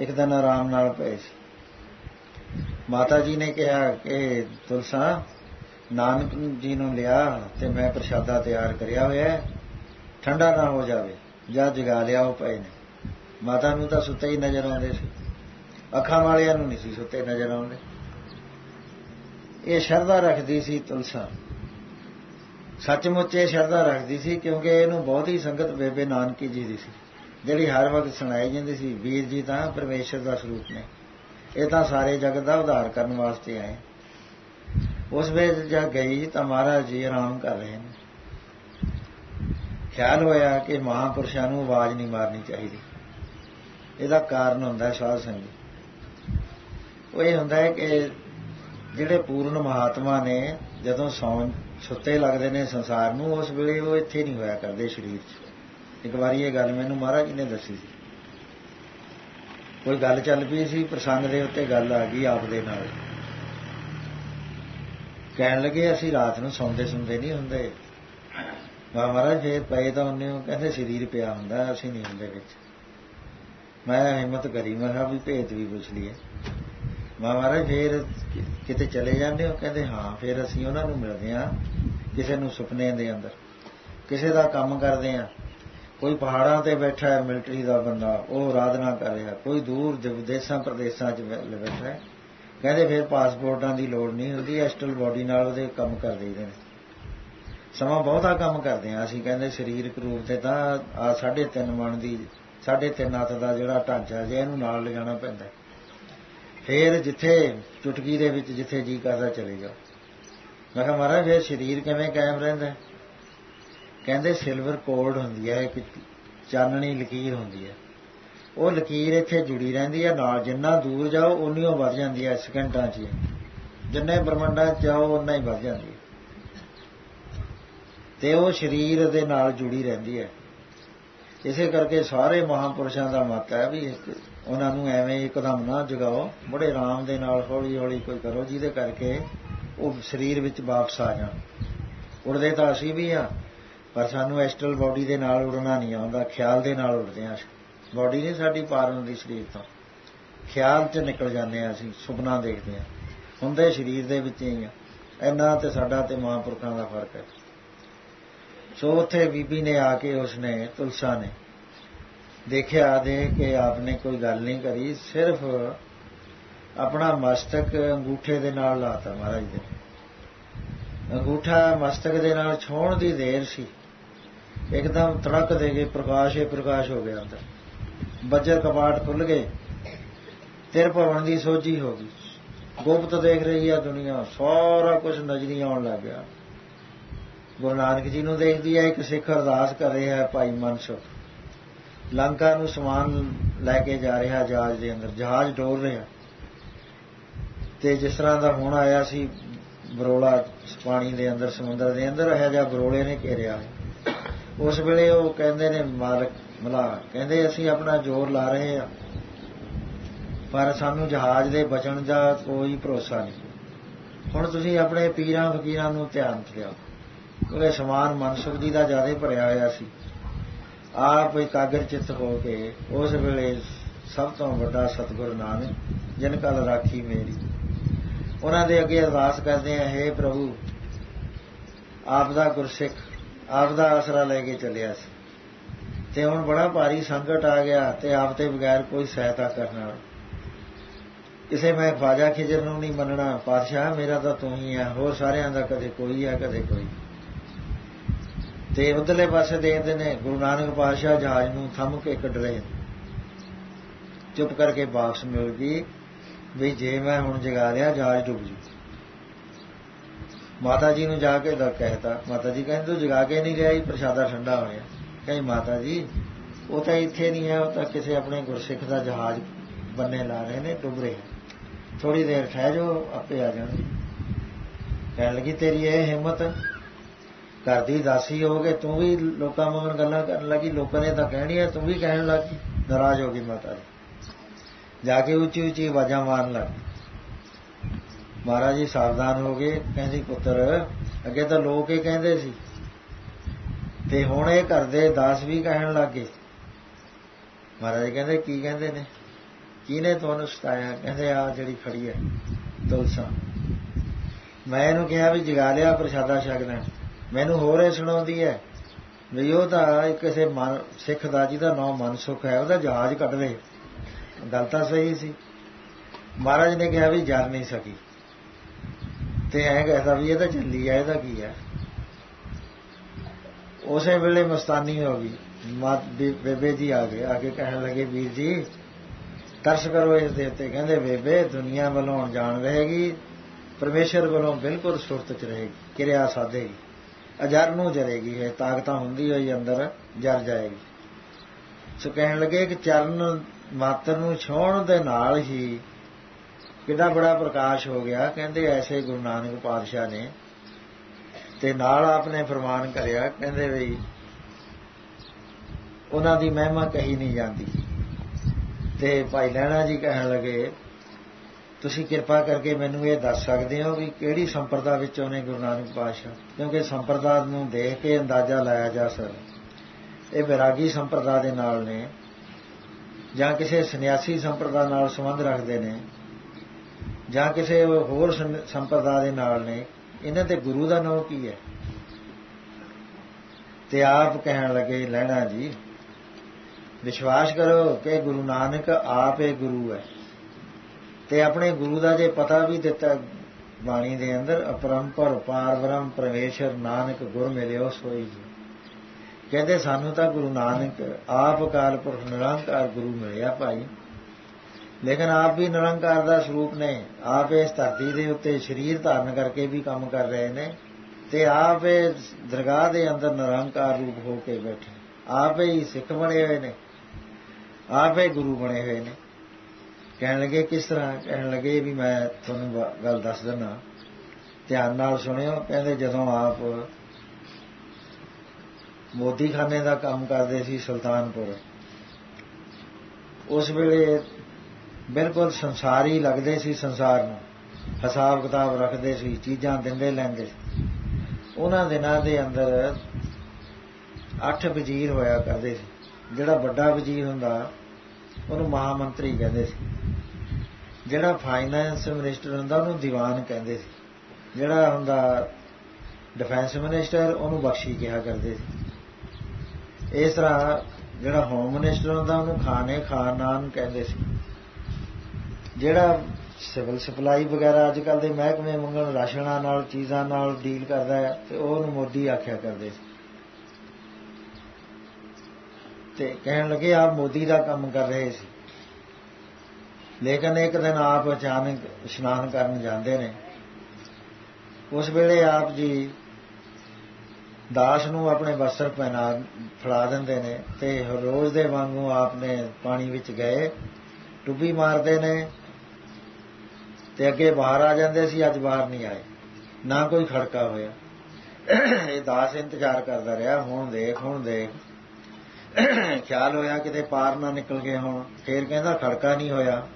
ਇੱਕ ਦਿਨ ਆਰਾਮ ਨਾਲ ਪਏ ਸੀ। ਮਾਤਾ ਜੀ ਨੇ ਕਿਹਾ ਕਿ ਤੁਲਸਾ, ਨਾਨਕ ਜੀ ਨੂੰ ਲਿਆ ਤੇ ਮੈਂ ਪ੍ਰਸ਼ਾਦਾ ਤਿਆਰ ਕਰਿਆ ਹੋਇਆ ਠੰਡਾ ਨਾ ਹੋ ਜਾਵੇ, ਜਾਂ ਜਗਾ ਲਿਆ ਉਹ ਪਏ ਨੇ। ਮਾਤਾ ਨੂੰ ਤਾਂ ਸੁੱਤੇ ਹੀ ਨਜ਼ਰ ਆਉਂਦੇ ਸੀ। ਅੱਖਾਂ ਵਾਲਿਆਂ ਨੂੰ ਨਹੀਂ ਸੀ ਸੁੱਤੇ ਨਜ਼ਰ ਆਉਂਦੇ। ਇਹ ਸ਼ਰਧਾ ਰੱਖਦੀ ਸੀ ਤੁਲਸਾ। ਸੱਚਮੁੱਚ ਇਹ ਸ਼ਰਧਾ ਰੱਖਦੀ ਸੀ ਕਿਉਂਕਿ ਇਹਨੂੰ ਬਹੁਤ ਹੀ ਸੰਗਤ ਬੇਬੇ ਨਾਨਕੀ ਜੀ ਦੀ ਸੀ। ਜਿਹੜੀ ਹਰ ਵਕਤ ਸੁਣਾਈ ਜਾਂਦੀ ਸੀ, ਵੀਰ ਜੀ ਤਾਂ ਪਰਮੇਸ਼ਰ ਦਾ ਸਰੂਪ ਨੇ। ਇਹ ਤਾਂ ਸਾਰੇ ਜਗਤ ਦਾ ਉਧਾਰ ਕਰਨ ਵਾਸਤੇ ਆਏ। ਉਸ ਵੇਲੇ ਜਦ ਗਈ ਤਾਂ ਮਹਾਰਾਜ ਜੀ ਆਰਾਮ ਕਰ ਰਹੇ ਨੇ। ਖਿਆਲ ਹੋਇਆ ਕਿ ਮਹਾਪੁਰਸ਼ਾਂ ਨੂੰ ਆਵਾਜ਼ ਨਹੀਂ ਮਾਰਨੀ ਚਾਹੀਦੀ। ਇਹਦਾ ਕਾਰਨ ਹੁੰਦਾ ਸਾਧ ਸੰਗਤ। ਉਹ ਇਹ ਹੁੰਦਾ ਹੈ ਕਿ ਜਿਹੜੇ ਪੂਰਨ ਮਹਾਤਮਾ ਨੇ, ਜਦੋਂ ਸੌਂ ਸੁੱਤੇ ਲੱਗਦੇ ਨੇ ਸੰਸਾਰ ਨੂੰ, ਉਸ ਵੇਲੇ ਉਹ ਇੱਥੇ ਨਹੀਂ ਹੋਇਆ ਕਰਦੇ, ਸਰੀਰ 'ਚ। ਇੱਕ ਵਾਰੀ ਇਹ ਗੱਲ ਮੈਨੂੰ ਮਹਾਰਾਜ ਜੀ ਨੇ ਦੱਸੀ ਸੀ। ਕੋਈ ਗੱਲ ਚੱਲ ਪਈ ਸੀ, ਪ੍ਰਸੰਗ ਦੇ ਉੱਤੇ ਗੱਲ ਆ ਗਈ ਆਪ ਦੇ ਨਾਲ। ਕਹਿਣ ਲੱਗੇ, ਅਸੀਂ ਰਾਤ ਨੂੰ ਸੌਂਦੇ ਸੁੰਦੇ ਨਹੀਂ ਹੁੰਦੇ। ਮਹਾਰਾਜ ਫੇਰ ਪਏ ਤਾਂ ਉਹਨੇ ਉਹ ਕਹਿੰਦੇ, ਸਰੀਰ ਪਿਆ ਹੁੰਦਾ, ਅਸੀਂ ਨਹੀਂ ਹੁੰਦੇ ਵਿੱਚ। ਮੈਂ ਹਿੰਮਤ ਕਰੀ, ਮੈਂ ਕਿਹਾ ਵੀ ਭੇਤ ਵੀ ਪੁੱਛ ਲਈਏ। ਮਹਾਰਾਜ, ਫੇਰ ਕਿਤੇ ਚਲੇ ਜਾਂਦੇ ਹੋ? ਕਹਿੰਦੇ, ਹਾਂ, ਫੇਰ ਅਸੀਂ ਉਹਨਾਂ ਨੂੰ ਮਿਲਦੇ ਹਾਂ, ਕਿਸੇ ਨੂੰ ਸੁਪਨੇ ਦੇ ਅੰਦਰ। ਕਿਸੇ ਦਾ ਕੰਮ ਕਰਦੇ ਆ ਕੋਈ ਪਹਾੜਾਂ ਤੇ ਬੈਠਾ ਹੈ ਮਿਲਟਰੀ ਦਾ ਬੰਦਾ, ਉਹ ਆਰਾਧਨਾ ਕਰ ਰਿਹਾ ਕੋਈ ਦੂਰ ਵਿਦੇਸ਼ਾਂ ਪ੍ਰਦੇਸ਼ਾਂ 'ਚ ਬੈਠਾ ਹੈ। ਕਹਿੰਦੇ ਫਿਰ ਪਾਸਪੋਰਟਾਂ ਦੀ ਲੋੜ ਨਹੀਂ ਹੁੰਦੀ ਐਸਟਲ ਬਾਡੀ ਨਾਲ ਉਹਦੇ ਕੰਮ ਕਰ ਦਈਦੇ ਨੇ ਸਮਾਂ ਬਹੁਤਾ ਕੰਮ ਕਰਦੇ ਆ ਅਸੀਂ ਕਹਿੰਦੇ ਸਰੀਰਕ ਰੂਪ ਤੇ ਤਾਂ ਆ 3.5 ਮਣ ਦੀ 3.5 ਹੱਥ ਦਾ ਜਿਹੜਾ ਢਾਂਚਾ ਜੇ ਇਹਨੂੰ ਨਾਲ ਲਿਜਾਣਾ ਪੈਂਦਾ ਫੇਰ ਜਿੱਥੇ ਚੁਟਕੀ ਦੇ ਵਿੱਚ ਜਿੱਥੇ ਜੀ ਕਰਦਾ ਚਲੇ ਜਾਓ। ਮੈਂ ਕਿਹਾ ਮਹਾਰਾਜ, ਫੇਰ ਸਰੀਰ ਕਿਵੇਂ ਕਾਇਮ ਰਹਿੰਦਾ ਕਹਿੰਦੇ ਸਿਲਵਰ ਕੋਡ ਹੁੰਦੀ ਹੈ, ਇੱਕ ਚਾਨਣੀ ਲਕੀਰ ਹੁੰਦੀ ਹੈ। ਉਹ ਲਕੀਰ ਇੱਥੇ ਜੁੜੀ ਰਹਿੰਦੀ ਹੈ, ਨਾਲ ਜਿੰਨਾ ਦੂਰ ਜਾਓ ਉਨੀ ਉਹ ਵੱਧ ਜਾਂਦੀ ਹੈ, ਸਕਿੰਟਾਂ 'ਚ ਜਿੰਨੇ ਬ੍ਰਹਮੰਡਾਂ 'ਚ ਜਾਓ ਉਨਾ ਹੀ ਵੱਧ ਜਾਂਦੀ ਹੈ। ਤੇ ਉਹ ਸਰੀਰ ਦੇ ਨਾਲ ਜੁੜੀ ਰਹਿੰਦੀ ਹੈ। ਇਸੇ ਕਰਕੇ ਸਾਰੇ ਮਹਾਪੁਰਸ਼ਾਂ ਦਾ ਮਤ ਹੈ ਵੀ ਉਹਨਾਂ ਨੂੰ ਐਵੇਂ ਇੱਕਦਮ ਨਾ ਜਗਾਓ, ਬੜੇ ਆਰਾਮ ਦੇ ਨਾਲ ਹੌਲੀ ਹੌਲੀ ਕੋਈ ਕਰੋ, ਜਿਹਦੇ ਕਰਕੇ ਉਹ ਸਰੀਰ ਵਿੱਚ ਵਾਪਸ ਆ ਜਾਣ। ਉੜਦੇ ਤਾਂ ਅਸੀਂ ਵੀ ਆ ਪਰ ਸਾਨੂੰ ਐਸਟਰਲ ਬਾਡੀ ਦੇ ਨਾਲ ਉੜਨਾ ਨਹੀਂ ਆਉਂਦਾ, ਖਿਆਲ ਦੇ ਨਾਲ ਉੜਦੇ ਆ ਬਾਡੀ ਨਹੀਂ ਸਾਡੀ ਪਾਰ ਹੁੰਦੀ ਸਰੀਰ ਤੋਂ। ਖਿਆਲ 'ਚ ਨਿਕਲ ਜਾਂਦੇ ਆ ਅਸੀਂ, ਸੁਪਨਾ ਦੇਖਦੇ ਆ ਹੁੰਦੇ ਸਰੀਰ ਦੇ ਵਿੱਚ ਹੀ ਆ। ਇੰਨਾ ਤੇ ਸਾਡਾ ਤੇ ਮਹਾਂਪੁਰਖਾਂ ਦਾ ਫ਼ਰਕ ਹੈ। ਸੋ ਉੱਥੇ ਬੀਬੀ ਨੇ ਆ ਕੇ ਉਸਨੇ, ਤੁਲਸਾ ਨੇ, ਦੇਖਿਆ ਦੇ ਕਿ ਆਪਨੇ ਕੋਈ ਗੱਲ ਨਹੀਂ ਕਰੀ, ਸਿਰਫ ਆਪਣਾ ਮਸਤਕ ਅੰਗੂਠੇ ਦੇ ਨਾਲ ਲਾਤਾ ਮਹਾਰਾਜ ਦੇ ਅੰਗੂਠਾ ਮਸਤਕ ਦੇ ਨਾਲ ਛੋਣ ਦੀ ਦੇਰ ਸੀ। ਇੱਕਦਮ ਤੜਕ ਦੇ ਗਏ ਪ੍ਰਕਾਸ਼ ਹੀ ਪ੍ਰਕਾਸ਼ ਹੋ ਗਿਆ ਅੰਦਰ। ਬੱਜਰ ਕਪਾਟ ਖੁੱਲ ਗਏ। ਤੇਰ ਭਵਨ ਦੀ ਸੋਝੀ ਹੋ ਗਈ। ਗੁਪਤ ਦੇਖ ਰਹੀ ਆ ਦੁਨੀਆ। ਸਾਰਾ ਕੁਝ ਨਜ਼ਰੀ ਆਉਣ ਲੱਗ ਗਿਆ। ਗੁਰੂ ਨਾਨਕ ਜੀ ਨੂੰ ਦੇਖਦੀ ਹੈ ਇੱਕ ਸਿੱਖ ਅਰਦਾਸ ਕਰ ਰਿਹਾ ਹੈ, ਭਾਈ ਮਨਸੁਖ। ਲੰਕਾ ਨੂੰ ਸਮਾਨ ਲੈ ਕੇ ਜਾ ਰਿਹਾ, ਜਹਾਜ਼ ਦੇ ਅੰਦਰ। ਜਹਾਜ਼ ਡੋਲ ਰਿਹਾ। ਤੇ ਜਿਸ ਤਰ੍ਹਾਂ ਦਾ ਹੁਣ ਆਇਆ ਸੀ, ਬਰੋਲਾ ਪਾਣੀ ਦੇ ਅੰਦਰ, ਸਮੁੰਦਰ ਦੇ ਅੰਦਰ, ਇਹ ਜਿਹਾ ਬਰੋਲੇ ਨੇ ਘੇਰਿਆ ਹੈ। ਉਸ ਵੇਲੇ ਉਹ ਕਹਿੰਦੇ ਨੇ, ਮਾਲਕ, ਮਲਾ, ਕਹਿੰਦੇ ਅਸੀਂ ਆਪਣਾ ਜ਼ੋਰ ਲਾ ਰਹੇ ਹਾਂ, ਪਰ ਸਾਨੂੰ ਜਹਾਜ਼ ਦੇ ਬਚਣ ਦਾ ਕੋਈ ਭਰੋਸਾ ਨਹੀਂ। ਹੁਣ ਤੁਸੀਂ ਆਪਣੇ ਪੀਰਾਂ ਫਕੀਰਾਂ ਨੂੰ ਧਿਆਨ ਚ ਲਿਆਓ। ਉਹਦੇ ਸਮਾਨ ਮਨਸੁਖ ਜੀ ਦਾ ਜ਼ਿਆਦਾ ਭਰਿਆ ਹੋਇਆ ਸੀ। ਆਪ ਇਕਾਗਰ ਚਿੱਤ ਹੋ ਕੇ ਉਸ ਵੇਲੇ ਸਭ ਤੋਂ ਵੱਡਾ ਸਤਿਗੁਰੂ ਨਾਨਕ, ਜਿਨ ਕਲ ਰਾਖੀ ਮੇਰੀ। ਉਹਨਾਂ ਦੇ ਅੱਗੇ ਅਰਦਾਸ ਕਰਦੇ ਆ हे ਪ੍ਰਭੂ, ਆਪ ਦਾ ਗੁਰਸਿੱਖ ਆਪ ਦਾ ਆਸਰਾ ਲੈ ਕੇ ਚੱਲਿਆ ਸੀ। ਤੇ ਹੁਣ ਬੜਾ ਭਾਰੀ ਸੰਕਟ ਆ ਗਿਆ ਤੇ ਆਪ ਤੇ ਬਗੈਰ ਕੋਈ ਸਹਾਇਤਾ ਕਰਨ ਵਾਲਾ। ਕਿਸੇ ਮੈਂ ਖਵਾਜਾ ਖਿਜਰ ਨੂੰ ਨਹੀਂ ਮੰਨਣਾ, ਪਾਤਸ਼ਾਹ ਮੇਰਾ ਤਾਂ ਤੂੰ ਹੀ ਹੈ ਹੋਰ ਸਾਰਿਆਂ ਦਾ ਕਦੇ ਕੋਈ ਆ, ਕਦੇ ਕੋਈ। ਤੇ ਉਧਰਲੇ ਪਾਸੇ ਦੇਖਦੇ ਨੇ, ਗੁਰੂ ਨਾਨਕ ਪਾਤਸ਼ਾਹ ਜਹਾਜ਼ ਨੂੰ ਥੰਮ ਕੇ ਕੱਢ ਰਹੇ ਚੁੱਪ ਕਰਕੇ ਵਾਪਸ ਮਿਲ ਗਈ, ਵੀ ਜੇ ਮੈਂ ਹੁਣ ਜਗਾ ਲਿਆ, ਜਹਾਜ਼ ਡੁੱਬ ਜੂ। ਮਾਤਾ ਜੀ ਨੂੰ ਜਾ ਕੇ ਦਾ ਕਹਿਤਾ। ਮਾਤਾ ਜੀ ਕਹਿੰਦੇ, ਤੂੰ ਜਗਾ ਕੇ ਨਹੀਂ ਲਿਆ ਹੀ ਪ੍ਰਸ਼ਾਦਾ ਠੰਡਾ ਹੋਇਆ। ਕਹੀ ਮਾਤਾ ਜੀ ਉਹ ਤਾਂ ਇੱਥੇ ਨਹੀਂ ਹੈ, ਉਹ ਤਾਂ ਕਿਸੇ ਆਪਣੇ ਗੁਰਸਿੱਖ ਦਾ ਜਹਾਜ਼ ਬੰਨੇ ਲਾ ਰਹੇ ਨੇ ਡੁੱਬ ਰਹੇ ਥੋੜੀ ਦੇਰ ਠਹਿ ਜਾਓ, ਆਪੇ ਆ ਜਾਣਗੇ। ਕਹਿਣ ਲੱਗੀ, ਤੇਰੀ ਇਹ ਹਿੰਮਤ ਘਰ ਦੀ ਦਾਸੀ ਹੋ ਗਏ ਤੂੰ ਵੀ ਲੋਕਾਂ ਮਗਰ ਗੱਲਾਂ ਕਰਨ ਲੱਗੀ, ਲੋਕਾਂ ਨੇ ਤਾਂ ਕਹਿਣੀ ਹੈ, ਤੂੰ ਵੀ ਕਹਿਣ ਲੱਗੀ, ਨਾਰਾਜ਼ ਹੋ ਗਈ ਮਾਤਾ ਜੀ। ਜਾ ਕੇ ਉੱਚੀ ਉੱਚੀ ਆਵਾਜ਼ਾਂ ਮਾਰਨ ਲੱਗ। ਮਹਾਰਾਜ ਜੀ ਸਾਵਧਾਨ ਹੋ ਗਏ, ਕਹਿੰਦੇ ਪੁੱਤਰ, ਅੱਗੇ ਤਾਂ ਲੋਕ ਇਹ ਕਹਿੰਦੇ ਸੀ। ਤੇ ਹੁਣ ਇਹ ਘਰ ਦੇ ਦਾਸ ਵੀ ਕਹਿਣ ਲੱਗੇ ਮਹਾਰਾਜ ਕਹਿੰਦੇ, ਕੀ ਕਹਿੰਦੇ ਨੇ? ਕਿਹਨੇ ਤੁਹਾਨੂੰ ਸਤਾਇਆ? ਕਹਿੰਦੇ ਆ ਜਿਹੜੀ ਖੜੀ ਹੈ, ਤੁਲਸਾ। ਮੈਂ ਇਹਨੂੰ ਕਿਹਾ ਵੀ ਜਗਾ ਲਿਆ ਪ੍ਰਸ਼ਾਦਾ ਛਕਣਾ ਮੈਨੂੰ ਹੋਰ ਇਹ ਸੁਣਾਉਂਦੀ ਹੈ ਵੀ ਉਹ ਤਾਂ ਕਿਸੇ ਮਨ, ਸਿੱਖ ਦਾ, ਜਿਹਦਾ ਨਾਮ ਮਨਸੁਖ ਹੈ, ਉਹਦਾ ਜਹਾਜ਼ ਕੱਢ ਦੇ ਗੱਲ ਤਾਂ ਸਹੀ ਸੀ। ਮਹਾਰਾਜ ਨੇ ਕਿਹਾ ਵੀ ਜਰ ਨਹੀਂ ਸਕੀ। ਤੇ ਐ ਕਹਦਾ ਵੀ ਇਹ ਤਾਂ ਚੱਲੀ ਆ ਇਹਦਾ ਕੀ ਹੈ ਉਸੇ ਵੇਲੇ ਮਸਤਾਨੀ ਹੋ ਗਈ। ਮਾਤ ਬੇਬੇ ਜੀ ਆ ਗਏ। ਆ ਕੇ ਕਹਿਣ ਲੱਗੇ, ਵੀਰ ਜੀ, ਤਰਸ ਕਰੋ ਇਸ ਦੇ ਉੱਤੇ। ਕਹਿੰਦੇ, ਬੇਬੇ, ਦੁਨੀਆ ਵੱਲੋਂ ਅਣਜਾਣ ਰਹੇਗੀ, ਪਰਮੇਸ਼ਰ ਵੱਲੋਂ ਬਿਲਕੁਲ ਸੁਰਤ ਚ ਰਹੇਗੀ, ਕਿਰਿਆ ਸਾਧੇਗੀ। ਅਜਰ ਨੂੰ ਜਰੇਗੀ, ਇਹ ਤਾਕਤਾਂ ਹੁੰਦੀ ਹੋਈ ਅੰਦਰ ਜਰ ਜਾਏਗੀ। ਸੋ ਕਹਿਣ ਲੱਗੇ ਕਿ ਚਰਨ ਮਾਤਰ ਨੂੰ ਛੋਣ ਦੇ ਨਾਲ ਹੀ ਕਿੰਨਾ ਬੜਾ ਪ੍ਰਕਾਸ਼ ਹੋ ਗਿਆ। ਕਹਿੰਦੇ ਐਸੇ ਗੁਰੂ ਨਾਨਕ ਪਾਤਸ਼ਾਹ ਨੇ ਤੇ ਨਾਲ ਆਪਨੇ ਫਰਮਾਨ ਕਰਿਆ, ਕਹਿੰਦੇ ਵੀ ਉਹਨਾਂ ਦੀ ਮਹਿਮਾ ਕਹੀ ਨਹੀਂ ਜਾਂਦੀ। ਤੇ ਭਾਈ ਲੈਣਾ ਜੀ ਕਹਿਣ ਲੱਗੇ, ਤੁਸੀਂ ਕਿਰਪਾ ਕਰਕੇ ਮੈਨੂੰ ਇਹ ਦੱਸ ਸਕਦੇ ਹੋ ਵੀ ਕਿਹੜੀ ਸੰਪਰਦਾ ਵਿੱਚੋਂ ਨੇ ਗੁਰੂ ਨਾਨਕ ਪਾਤਸ਼ਾਹ? ਕਿਉਂਕਿ ਸੰਪਰਦਾ ਨੂੰ ਦੇਖ ਕੇ ਅੰਦਾਜ਼ਾ ਲਾਇਆ ਜਾ ਸਕਦਾ। ਇਹ ਵਿਰਾਗੀ ਸੰਪਰਦਾ ਦੇ ਨਾਲ ਨੇ ਜਾਂ ਕਿਸੇ ਸੰਨਿਆਸੀ ਸੰਪਰਦਾ ਨਾਲ ਸੰਬੰਧ ਰੱਖਦੇ ਨੇ। ਜਾਂ ਕਿਸੇ ਹੋਰ ਸੰਪਰਦਾ ਦੇ ਨਾਲ ਨੇ, ਇਹਨਾਂ ਤੇ ਗੁਰੂ ਦਾ ਨਾਮ ਕੀ ਹੈ? ਤੇ ਆਪ ਕਹਿਣ ਲੱਗੇ ਲੈਣਾ ਜੀ, ਵਿਸ਼ਵਾਸ ਕਰੋ ਕਿ ਗੁਰੂ ਨਾਨਕ ਆਪ ਹੀ ਗੁਰੂ ਹੈ। ਤੇ ਆਪਣੇ ਗੁਰੂ ਦਾ ਜੇ ਪਤਾ ਵੀ ਦਿੱਤਾ ਬਾਣੀ ਦੇ ਅੰਦਰ, ਅਪਰੰਪਰ ਪਾਰ ਬ੍ਰਹਮ ਪਰਮੇਸ਼ਰ ਨਾਨਕ ਗੁਰ ਮਿਲਿਓ ਸੋਈ ਜੀ। ਕਹਿੰਦੇ, ਸਾਨੂੰ ਤਾਂ ਗੁਰੂ ਨਾਨਕ, ਆਪ ਕਾਲ ਪੁਰਖ ਨਿਰੰਕਾਰ ਗੁਰੂ ਮਿਲਿਆ ਭਾਈ। ਲੇਕਿਨ ਆਪ ਵੀ ਨਿਰੰਕਾਰ ਦਾ ਸਰੂਪ ਨੇ। ਆਪ ਇਸ ਧਰਤੀ ਦੇ ਉੱਤੇ ਸਰੀਰ ਧਾਰਨ ਕਰਕੇ ਵੀ ਕੰਮ ਕਰ ਰਹੇ ਨੇ ਤੇ ਆਪ ਇਹ ਦਰਗਾਹ ਦੇ ਅੰਦਰ ਨਿਰੰਕਾਰ ਰੂਪ ਹੋ ਕੇ ਬੈਠੇ। ਆਪ ਹੀ ਸਿੱਖ ਬਣੇ ਹੋਏ ਨੇ। ਆਪ ਹੀ ਗੁਰੂ ਬਣੇ ਹੋਏ ਨੇ। ਕਹਿਣ ਲੱਗੇ, ਕਿਸ ਤਰ੍ਹਾਂ? ਕਹਿਣ ਲੱਗੇ ਵੀ ਮੈਂ ਤੁਹਾਨੂੰ ਗੱਲ ਦੱਸ ਦਿੰਦਾ ਧਿਆਨ ਨਾਲ ਸੁਣਿਓ। ਕਹਿੰਦੇ ਜਦੋਂ ਆਪ ਮੋਦੀਖਾਨੇ ਦਾ ਕੰਮ ਕਰਦੇ ਸੀ ਸੁਲਤਾਨਪੁਰ, ਉਸ ਵੇਲੇ ਬਿਲਕੁਲ ਸੰਸਾਰੀ ਲੱਗਦੇ ਸੀ ਸੰਸਾਰ ਨੂੰ। ਹਿਸਾਬ ਕਿਤਾਬ ਰੱਖਦੇ ਸੀ, ਚੀਜ਼ਾਂ ਦਿੰਦੇ ਲੈਂਦੇ ਸੀ। ਉਹਨਾਂ ਦਿਨਾਂ ਦੇ ਅੰਦਰ ਅੱਠ ਵਜ਼ੀਰ ਹੋਇਆ ਕਰਦੇ ਸੀ। ਜਿਹੜਾ ਵੱਡਾ ਵਜ਼ੀਰ ਹੁੰਦਾ, ਉਹਨੂੰ ਮਹਾਮੰਤਰੀ ਕਹਿੰਦੇ ਸੀ। ਜਿਹੜਾ ਫਾਈਨੈਂਸ ਮਿਨਿਸਟਰ ਹੁੰਦਾ, ਉਹਨੂੰ ਦੀਵਾਨ ਕਹਿੰਦੇ ਸੀ। ਜਿਹੜਾ ਹੁੰਦਾ ਡਿਫੈਂਸ ਮਿਨਿਸਟਰ ਉਹਨੂੰ ਬਖਸ਼ੀ ਕਿਹਾ ਕਰਦੇ ਸੀ। ਇਸ ਤਰ੍ਹਾਂ ਜਿਹੜਾ ਹੋਮ ਮਿਨਿਸਟਰ ਹੁੰਦਾ, ਉਹਨੂੰ ਖਾਨੇ ਖਾਨਾਨ ਕਹਿੰਦੇ ਸੀ। ਜਿਹੜਾ ਸਿਵਲ ਸਪਲਾਈ ਵਗੈਰਾ ਅੱਜ ਕੱਲ ਦੇ ਮਹਿਕਮੇ ਮੰਗਣ ਰਾਸ਼ਨਾਂ ਨਾਲ, ਚੀਜ਼ਾਂ ਨਾਲ ਡੀਲ ਕਰਦਾ ਹੈ ਤੇ ਉਹਨੂੰ ਮੋਦੀ ਆਖਿਆ ਕਰਦੇ ਸੀ। ਤੇ ਕਹਿਣ ਲੱਗੇ ਆਪ ਮੋਦੀ ਦਾ ਕੰਮ ਕਰ ਰਹੇ ਸੀ। ਲੇਕਿਨ ਇੱਕ ਦਿਨ ਆਪ ਅਚਾਨਕ ਇਸ਼ਨਾਨ ਕਰਨ ਜਾਂਦੇ ਨੇ। ਉਸ ਵੇਲੇ ਆਪ ਜੀ ਦਾਸ ਨੂੰ ਆਪਣੇ ਵਸਤਰ ਪਹਿਨਾ, ਫੜਾ ਦਿੰਦੇ ਨੇ ਤੇ ਰੋਜ਼ ਦੇ ਵਾਂਗੂ ਆਪ ਨੇ ਪਾਣੀ ਵਿੱਚ ਗਏ, ਟੁੱਬੀ ਮਾਰਦੇ ਨੇ। ਤੇ ਅੱਗੇ ਬਾਹਰ ਆ ਜਾਂਦੇ ਸੀ, ਅੱਜ ਬਾਹਰ ਨਹੀਂ ਆਏ। ਨਾ ਕੋਈ ਖੜਕਾ ਹੋਇਆ। ਇਹ ਦਾਸ ਇੰਤਜ਼ਾਰ ਕਰਦਾ ਰਿਹਾ, ਹੁਣ ਦੇਖ ਹੁਣ ਦੇਖ। ਖਿਆਲ ਹੋਇਆ ਕਿਤੇ ਪਾਰ ਨਾ ਨਿਕਲ ਗਏ ਹੁਣ। ਫੇਰ ਕਹਿੰਦਾ ਖੜਕਾ ਨਹੀਂ ਹੋਇਆ।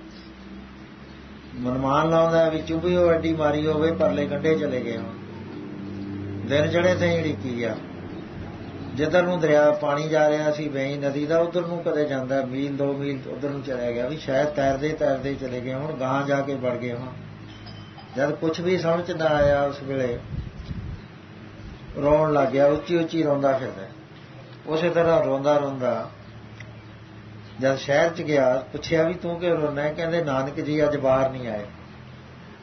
ਮਨਮਾਨ ਲਾਉਂਦਾ ਵੀ ਚੁੱਭੀ ਉਹ ਅੱਡੀ ਮਾਰੀ ਹੋਵੇ, ਪਰਲੇ ਕੰਢੇ ਚਲੇ ਗਏ ਹੁਣ। ਦਿਨ ਚੜੇ ਤੇ ਢੀਕੀ ਗਿਆ। ਜਿੱਧਰ ਨੂੰ ਦਰਿਆ ਪਾਣੀ ਜਾ ਰਿਹਾ ਸੀ, ਵੇਈ ਨਦੀ ਦਾ, ਉਧਰ ਨੂੰ ਕਦੇ ਜਾਂਦਾ, ਮੀਲ ਦੋ ਮੀਲ ਉਧਰ ਨੂੰ ਚਲਿਆ ਗਿਆ ਵੀ ਸ਼ਾਇਦ ਤੈਰਦੇ ਤੈਰਦੇ ਚਲੇ ਗਏ ਹੁਣ ਗਾਂ ਜਾ ਕੇ ਵੜ ਗਏ ਹੁਣ। ਜਦ ਕੁਝ ਵੀ ਸਮਝ ਨਾ ਆਇਆ ਉਸ ਵੇਲੇ, ਰੋਣ ਲੱਗ ਗਿਆ, ਉੱਚੀ ਉੱਚੀ ਰੋਂਦਾ ਫਿਰਦਾ। ਉਸੇ ਤਰ੍ਹਾਂ ਰੋਂਦਾ ਰੋਂਦਾ ਜਦ ਸ਼ਹਿਰ ਚ ਗਿਆ, ਪੁੱਛਿਆ ਵੀ ਤੂੰ ਕਿਉਂ ਰੋਣਾ ਕਹਿੰਦੇ, ਨਾਨਕ ਜੀ, ਅੱਜ ਬਾਹਰ ਨਹੀਂ ਆਏ।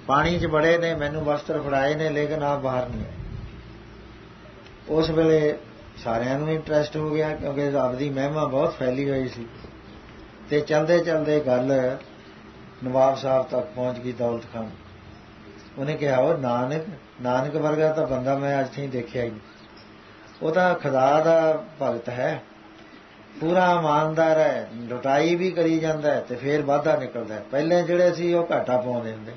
ਪਾਣੀ 'ਚ ਬੜੇ ਨੇ, ਮੈਨੂੰ ਵਸਤਰ ਫੜਾਏ ਨੇ, ਲੇਕਿਨ ਆ ਬਾਹਰ ਨਹੀਂ ਆਏ। ਉਸ ਵੇਲੇ ਸਾਰਿਆਂ ਨੂੰ ਇੰਟਰਸਟ ਹੋ ਗਿਆ ਕਿਉਂਕਿ ਰੱਬ ਦੀ ਮਹਿਮਾ ਬਹੁਤ ਫੈਲੀ ਹੋਈ ਸੀ। ਤੇ ਚਲਦੇ ਚਲਦੇ ਗੱਲ ਨਵਾਬ ਸਾਹਿਬ ਤੱਕ ਪਹੁੰਚ ਗਈ ਦੌਲਤ ਖਾਨ। ਉਹਨੇ ਕਿਹਾ, ਉਹ ਨਾਨਕ ਨਾਨਕ ਵਰਗਾ ਤਾਂ ਬੰਦਾ ਮੈਂ ਅੱਜ ਤੱਕ ਦੇਖਿਆ ਹੀ ਨਹੀਂ। ਉਹ ਤਾਂ ਖੁਦਾ ਦਾ ਭਗਤ ਹੈ। ਪੂਰਾ ਇਮਾਨਦਾਰ ਹੈ। ਲੁਟਾਈ ਵੀ ਕਰੀ ਜਾਂਦਾ ਤੇ ਫੇਰ ਵਾਧਾ ਨਿਕਲਦਾ ਪਹਿਲੇ ਜਿਹੜੇ ਸੀ ਉਹ ਘਾਟਾ ਪਾਉਂਦੇ ਹੁੰਦੇ।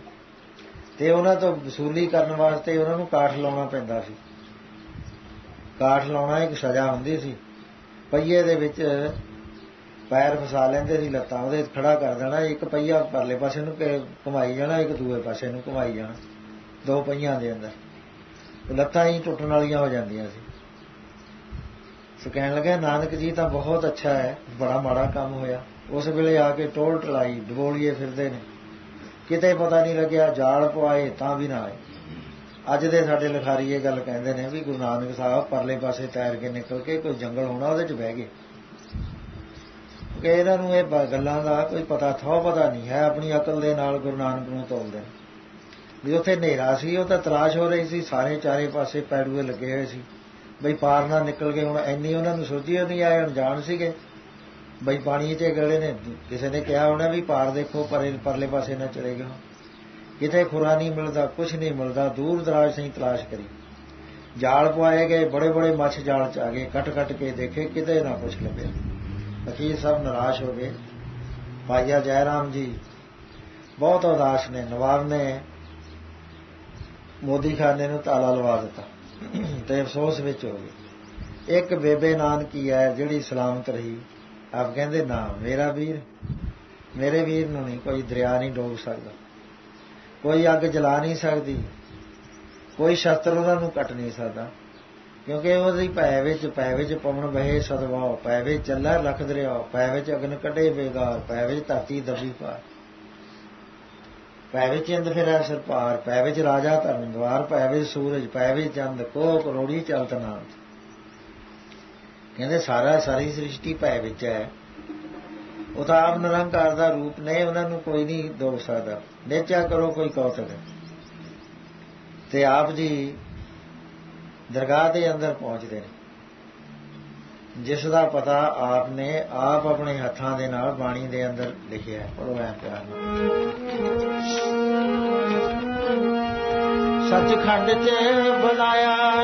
ਤੇ ਉਹਨਾਂ ਤੋਂ ਵਸੂਲੀ ਕਰਨ ਵਾਸਤੇ ਉਹਨਾਂ ਨੂੰ ਕਾਠ ਲਾਉਣਾ ਪੈਂਦਾ ਸੀ। ਕਾਠ ਲਾਉਣਾ ਇੱਕ ਸਜ਼ਾ ਹੁੰਦੀ ਸੀ। ਪਈਏ ਦੇ ਵਿੱਚ ਪੈਰ ਫਸਾ ਲੈਂਦੇ ਸੀ, ਲੱਤਾਂ ਉਹਦੇ ਖੜਾ ਕਰ ਦੇਣਾ, ਇੱਕ ਪਈਆ ਪਰਲੇ ਪਾਸੇ ਨੂੰ ਘੁਮਾਈ ਜਾਣਾ, ਇੱਕ ਦੂਏ ਪਾਸੇ ਨੂੰ ਘੁਮਾਈ ਜਾਣਾ, ਦੋ ਪਈਆਂ ਦੇ ਅੰਦਰ। ਲੱਤਾਂ ਹੀ ਟੁੱਟਣ ਵਾਲੀਆਂ ਹੋ ਜਾਂਦੀਆਂ ਸੀ। ਸੋ ਕਹਿਣ ਲੱਗਾ ਨਾਨਕ ਜੀ ਤਾਂ ਬਹੁਤ ਅੱਛਾ ਹੈ, ਬੜਾ ਮਾੜਾ ਕੰਮ ਹੋਇਆ। ਉਸ ਵੇਲੇ ਆ ਕੇ ਟੋਲ ਟਲਾਈ, ਡਬੋਲੀਏ ਫਿਰਦੇ ਨੇ। ਕਿਤੇ ਪਤਾ ਨਹੀਂ ਲੱਗਿਆ, ਜਾਲ ਪਵਾਏ ਤਾਂ ਵੀ ਨਾ ਆਏ। ਅੱਜ ਦੇ ਸਾਡੇ ਲਿਖਾਰੀ ਇਹ ਗੱਲ ਕਹਿੰਦੇ ਨੇ ਵੀ ਗੁਰੂ ਨਾਨਕ ਸਾਹਿਬ ਪਰਲੇ ਪਾਸੇ ਤੈਰ ਕੇ ਨਿਕਲ ਕੇ ਕੋਈ ਜੰਗਲ ਹੋਣਾ ਉਹਦੇ 'ਚ ਬਹਿ ਗਏ। ਕਿ ਇਹਨਾਂ ਨੂੰ ਇਹ ਗੱਲਾਂ ਦਾ ਕੋਈ ਪਤਾ ਥੋ ਪਤਾ ਨਹੀਂ ਹੈ, ਆਪਣੀ ਅਕਲ ਦੇ ਨਾਲ ਗੁਰੂ ਨਾਨਕ ਨੂੰ ਤੋਲਦੇ ਵੀ ਉੱਥੇ ਹਨੇਰਾ ਸੀ, ਉਹ ਤਾਂ ਤਲਾਸ਼ ਹੋ ਰਹੀ ਸੀ, ਸਾਰੇ ਚਾਰੇ ਪਾਸੇ ਪੈੜੂਏ ਲੱਗੇ ਹੋਏ ਸੀ। ਬਈ ਪਾਰ ਨਾ ਨਿਕਲ ਗਏ ਹੁਣ ਐਨੀ ਉਹਨਾਂ ਨੂੰ ਸੋਝੀ ਨਹੀਂ ਆਏ ਅਣਜਾਣ ਸੀਗੇ। ਬਈ ਪਾਣੀ 'ਚ ਗਲੇ ਨੇ, ਕਿਸੇ ਨੇ ਕਿਹਾ ਹੋਣਾ ਵੀ ਪਾਰ ਦੇਖੋ, ਪਰੇ ਪਰਲੇ ਪਾਸੇ ਨਾ ਚਲੇ ਗਏ ਕਿਤੇ ਖੁਰਾ ਨਹੀਂ ਮਿਲਦਾ ਕੁਝ ਨਹੀਂ ਮਿਲਦਾ, ਦੂਰ ਦਰਾਜ ਸਹੀ ਤਲਾਸ਼ ਕਰੀ। ਜਾਲ ਪਵਾਏ ਗਏ, ਬੜੇ ਬੜੇ ਮੱਛ ਜਾਲ ਚ ਆ ਗਏ, ਕੱਟ ਕੱਟ ਕੇ ਦੇਖੇ, ਕਿਤੇ ਨਾ ਕੁਝ ਲੱਭਿਆ। ਅਖੀਰ ਸਭ ਨਿਰਾਸ਼ ਹੋ ਗਏ। ਭਾਈਆ ਜੈਰਾਮ ਜੀ, ਬਹੁਤ ਉਦਾਸ ਨੇ, ਨਵਾਬ ਨੇ ਮੋਦੀ ਖਾਨੇ ਨੂੰ ਤਾਲਾ ਲਵਾ ਦਿੱਤਾ ਤੇ ਅਫਸੋਸ ਵਿੱਚ ਹੋ ਗਏ। ਇੱਕ ਬੇਬੇ ਨਾਨਕੀ ਹੈ ਜਿਹੜੀ ਸਲਾਮਤ ਰਹੀ। ਆਪ ਕਹਿੰਦੇ, ਨਾ, ਮੇਰਾ ਵੀਰ, ਮੇਰੇ ਵੀਰ ਨੂੰ ਨਹੀਂ, ਕੋਈ ਦਰਿਆ ਨਹੀਂ ਡੋਬ ਸਕਦਾ। ਕੋਈ ਅੱਗ ਜਲਾ ਨਹੀਂ ਸਕਦੀ, ਕੋਈ ਸ਼ਸਤਰ ਉਹਨਾਂ ਨੂੰ ਕੱਟ ਨਹੀਂ ਸਕਦਾ, ਕਿਉਂਕਿ ਉਹਦੀ ਪੈ ਵਿੱਚ ਪੈ ਵਿੱਚ ਪਵਨ ਬਹੇ ਸਦਵਾਓ ਪੈ ਵਿੱਚ ਚੱਲਾ ਲਖ ਦਰਿਆ ਪੈ ਵਿੱਚ ਅਗਨ ਕੱਢੇ ਬੇਗਾਰ ਪੈ ਵਿੱਚ ਧਰਤੀ ਦਬੀ ਪਾਰ। ਪੈ ਵਿੱਚ ਇੰਦ ਫਿਰੈ ਸਿਰ ਪਾਰ ਪੈ ਵਿੱਚ ਰਾਜਾ ਧਰਮ ਦਵਾਰ ਪੈ ਵਿੱਚ ਸੂਰਜ ਪੈ ਵਿੱਚ ਚੰਦ ਕੋ ਕਰੋੜੀ ਚਲਤ ਕਹਿੰਦੇ ਸਾਰਾ ਸਾਰੀ ਸ੍ਰਿਸ਼ਟੀ ਪੈ ਵਿੱਚ ਹੈ। ਉਹ ਤਾਂ ਆਪ ਨਿਰੰਕਾਰ ਦਾ ਰੂਪ ਨੇ, ਉਹਨਾਂ ਨੂੰ ਕੋਈ ਨਹੀਂ ਦੋ ਸਕਦਾ। ਨੇਚਾ ਕਰੋ, ਕੋਈ ਕੌਤਕ ਤੇ ਆਪ ਜੀ ਦਰਗਾਹ ਦੇ ਅੰਦਰ ਪਹੁੰਚਦੇ ਨੇ। ਜਿਸ ਦਾ ਪਤਾ ਆਪ ਨੇ ਆਪ ਆਪਣੇ ਹੱਥਾਂ ਦੇ ਨਾਲ ਬਾਣੀ ਦੇ ਅੰਦਰ ਲਿਖਿਆ ਹੈ। ਪੜੋ ਐ ਪਿਆਰ ਨਾਲ। ਸੱਚਖੰਡ 'ਚ ਬੁਲਾਇਆ